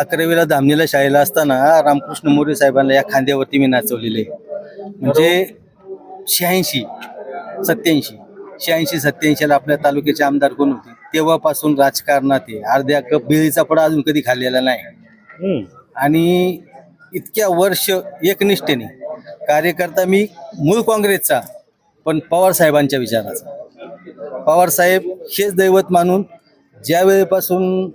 अकरावीला धामणीला शाळेला असताना रामकृष्ण मोरे साहेबांना या खांद्यावरती मी नाचवलेले. म्हणजे शहाऐंशी सत्याऐंशी शहाऐंशी सत्याऐंशीला आपल्या तालुक्याचे आमदार कोण होते? तेव्हापासून राजकारणात आहे. अर्ध्या कप बिळीचा पडा अजून कधी खाल्लेला नाही. आणि इतक्या वर्ष एकनिष्ठेने कार्यकर्ता मी मूळ काँग्रेसचा पण पवार साहेबांच्या विचाराचा. पवार साहेब हेच दैवत मानून ज्या वेळेपासून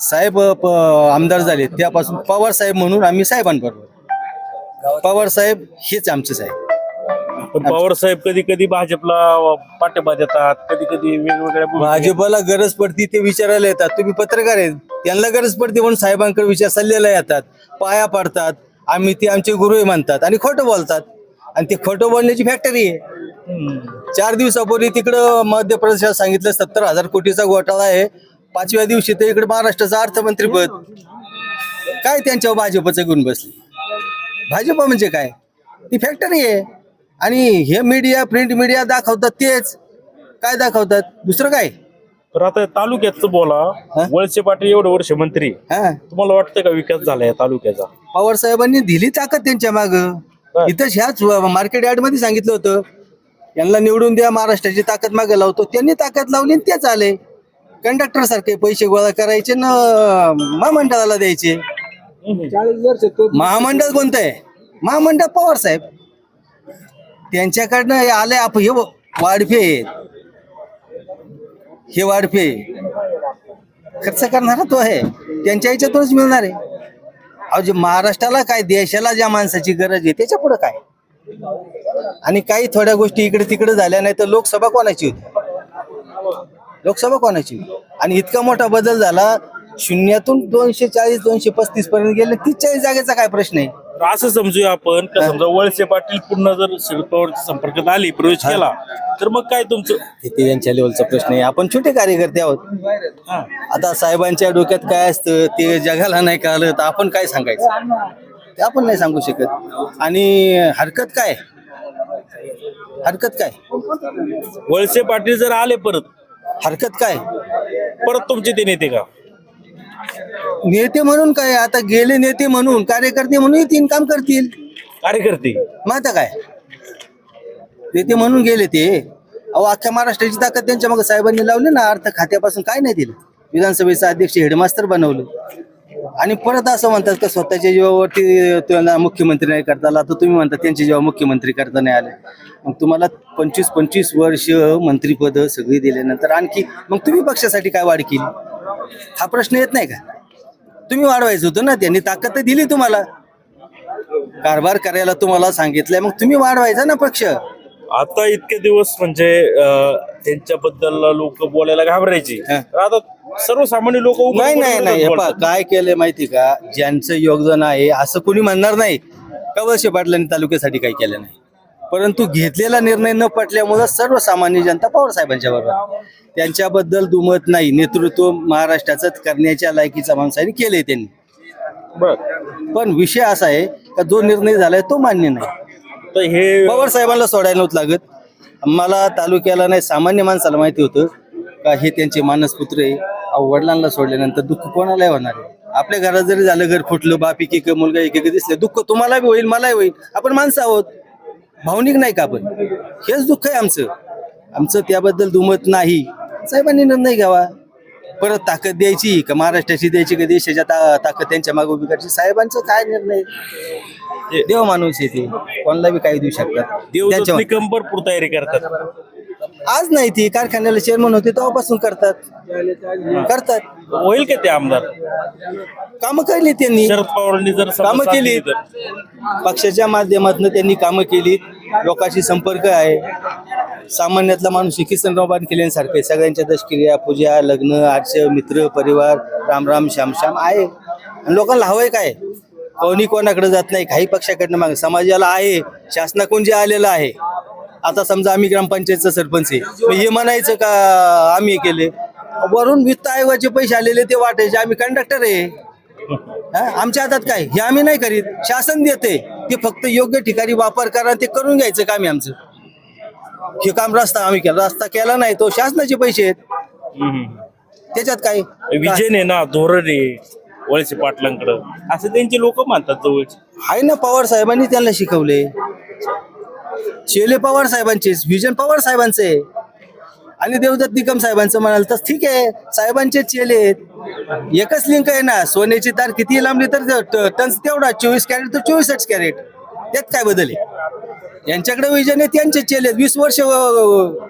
साहेब प- आमदार झाले त्यापासून पवार साहेब म्हणून आम्ही साहेबांबरोबर. पवार साहेब हेच आमचे साहेब. पण पवार साहेब कधी कधी भाजपला पाठिंबा देतात कधी कधी वेगवेगळ्या भूमिका भाजपला गरज पडती ते विचारायला येतात. तुम्ही पत्रकार आहेत त्यांना गरज पडते म्हणून साहेबांकडे विचार सल्ल्याला येतात पाया पाडतात. आम्ही ते आमचे गुरु आहे म्हणतात आणि खोटं बोलतात. आणि ते खोटं बोलण्याची फॅक्टरी आहे. हम्म. चार दिवसापूर्वी तिकडं मध्य प्रदेशात सांगितलं सत्तर हजार कोटीचा घोटाळा आहे. पाचव्या दिवशी तर इकडे महाराष्ट्राचं अर्थमंत्रीपद काय त्यांच्यावर भाजपचं घेऊन बसले? भाजप म्हणजे काय? ती फॅक्टरी आहे. आणि हे मीडिया प्रिंट मीडिया दाखवतात तेच. काय दाखवतात? दुसरं काय? तर आता तालुक्याचं बोला? वळसे पाटील एवढे वर्ष मंत्री. तुम्हाला वाटतं का विकास झाला या तालुक्याचा? पवार साहेबांनी दिली ताकद त्यांच्या माग. इथं ह्याच मार्केट यार्डमध्ये सांगितलं होतं. यांना निवडून द्या महाराष्ट्राची ताकद मागे लावतो. त्यांनी ताकद लावली आणि तेच आले कंडक्टर सारखे पैसे गोळा करायचे ना महामंडळाला द्यायचे. महामंडळ कोणतं आहे महामंडळ पवार साहेब. त्यांच्याकडनं हे आले आप हे वाढफे. हे वाढफे. खर्च करणारा तो आहे. त्यांच्या ह्याच्यातूनच मिळणार आहे. अहो जे महाराष्ट्राला काय देशाला ज्या माणसाची गरज आहे त्याच्या पुढे काय? आणि काही थोड्या गोष्टी इकडे तिकडे झाल्या नाही तर लोकसभा कोणाची होती? लोकसभा कोणाची? आणि इतका मोठा बदल झाला शून्यातून दोनशे चाळीस दोनशे पस्तीस पर्यंत गेले तीस चाळीस जागेचा काय प्रश्न आहे? तर असं समजूया आपण का समजा वळसे पाटील पुन्हा जर शरद पवारच्या संपर्कात आली प्रवेश केला तर मग काय तुमचं? ते ते त्यांच्या लेवलचा प्रश्न आहे. आपण छोटे कार्यकर्ते आहोत. हा. आता साहेबांच्या डोक्यात काय असतं ते जगाला नाही कळलं तर आपण काय सांगायचं? ते आपण नाही सांगू शकत. आणि हरकत काय? हरकत काय? वळसे पाटील जर आले परत हरकत काय? परत तुमचे ते नेते का? नेते म्हणून काय? आता गेले नेते म्हणून कार्यकर्ते म्हणून येतील काम करतील. कार्यकर्ते? मग आता काय? नेते म्हणून गेले ते. अहो अख्ख्या महाराष्ट्राची ताकद त्यांच्या मग साहेबांनी लावली ना अर्थ खात्यापासून काय नाही दिलं. विधानसभेचा अध्यक्ष हेडमास्टर बनवलं. आणि परत असं म्हणतात का स्वतःच्या जीवावरती त्यांना मुख्यमंत्री नाही करता आला तर तुम्ही म्हणता त्यांच्या जेव्हा मुख्यमंत्री करता नाही आले. मग तुम्हाला पंचवीस पंचवीस वर्ष मंत्रीपद सगळी दिल्यानंतर आणखी मग तुम्ही पक्षासाठी काय वाढ केली? हा प्रश्न येत नाही का? तुम्ही वाढवायचं होतं ना त्यांनी ताकद तर दिली तुम्हाला. कारभार करायला तुम्हाला सांगितलंय मग तुम्ही वाढवायचा ना पक्ष? आता इतके दिवस म्हणजे त्यांच्याबद्दल लोक बोलायला घाबरायची. आता सर्वसामान्य लोक नाही नाही नाही हे पहा, काय केलंय माहिती का? ज्यांचं योगदान आहे असं कोणी म्हणणार नाही. का वळसे पाटलांनी तालुक्यासाठी काही केलं नाही? परंतु घेतलेला निर्णय न पटल्यामुळं सर्वसामान्य जनता पवार साहेबांच्या बरोबर. त्यांच्याबद्दल दुमत नाही. नेतृत्व महाराष्ट्राचं करण्याच्या लायकीचा माणसाने केलंय त्यांनी. बर. पण विषय असा आहे का जो निर्णय झालाय तो मान्य नाही. तर हे पवार साहेबांना सोडायला नव्हतं लागत. मला तालुक्याला नाही सामान्य माणसाला माहिती होतं का हे त्यांचे मानसपुत्र आहे. वडिलांना सोडल्यानंतर दुःख कोणालाही होणार आहे? आपल्या घरात जरी झालं घर फुटलं बाप एक एक मुलगा एक एक दिसले दुःख तुम्हाला बी होईल मलाही होईल. आपण माणसं आहोत. भावनिक नाही का आपण? हेच दुःख आहे आमचं. आमचं त्याबद्दल दुमत नाही. साहेबांनी निर्णय घ्यावा. परत ताकद द्यायची का महाराष्ट्राची द्यायची का देशाच्या ता- ताकद त्यांच्या मागे उभी करायची? साहेबांचं काय निर्णय? देव माणूस येते कोणाला बी काही देऊ शकतात देवदत्त त्यांच्या- भरपूर तयारी करतात. आज नाही ती कारखान्याला चेअरमन होते तेव्हापासून करतात. करतात. होईल का ते आमदार? कामं केली त्यांनी. शरद पवारांनी जर कामं साथ केली. पक्षाच्या माध्यमातून त्यांनी कामं केली लोकांशी संपर्क आहे. सामान्यातला माणूस किसनराव बांधकेले सारखे सगळ्यांच्या दशक्रिया पूजा लग्न आर्ष मित्र परिवार रामराम श्यामश्याम आहे. आणि लोकांना हवंय काय? कोणी कोणाकडे जात नाही काही पक्षाकडनं माग. समाजाला आहे. शासनाकडून जे आलेलं आहे. आता समजा आम्ही ग्रामपंचायतचा सरपंच आहे मग हे म्हणायचं का आम्ही केले? वरून वित्त आयोगाचे पैसे आलेले ते वाटायचे आम्ही कंडक्टर आहे? आमच्या हातात काय? हे आम्ही नाही करीत. शासन देते. ते फक्त योग्य ठिकाणी वापर करा ते करून घ्यायचं काम आहे आमचं. हे काम रस्ता आम्ही केला. रस्ता केला नाही तो शासनाचे पैसे आहेत. त्याच्यात काय? आहे ना धोरण आहे वळसे पाटलांकडं. असं त्यांचे लोक मानतात जवळचे. आहे ना पवार साहेबांनी त्यांना शिकवले. चेले पवार साहेबांचे विजन पवार साहेबांचे आणि देवदत्त निकम साहेबांचं म्हणाल तर ठीक आहे साहेबांचे चेले आहेत. एकच लिंक आहे ना सोन्याची तार किती लांबली तर ट- टन्स तेवढा चोवीस कॅरेट तर चोवीसच कॅरेट. त्यात काय बदल आहे? यांच्याकडे विजन आहे त्यांचे चेले आहेत. वीस वर्ष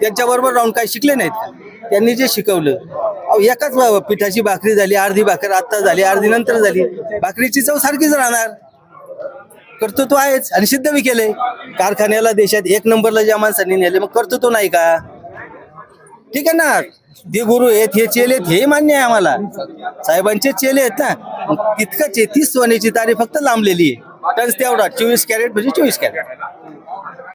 त्यांच्याबरोबर राहून काय शिकले नाहीत का? त्यांनी जे शिकवलं. अहो एकाच पिठाची भाकरी झाली अर्धी भाकर आत्ता झाली अर्धी नंतर झाली. भाकरीची चव सारखीच राहणार. कर्तृत्व आहेच आणि सिद्ध बी केलंय. कारखान्याला देशात एक नंबरला ज्या माणसांनी नेले मग कर्तृत्व नाही का? ठीक आहे ना? ते गुरु आहेत हे चेले आहेत हे मान्य आहे आम्हाला. साहेबांचे चेले आहेत ना? मग तितकंच आहे. सोन्याची तारीख फक्त लांबलेली आहे. टन्स तेवढा चोवीस कॅरेट म्हणजे चोवीस कॅरेट.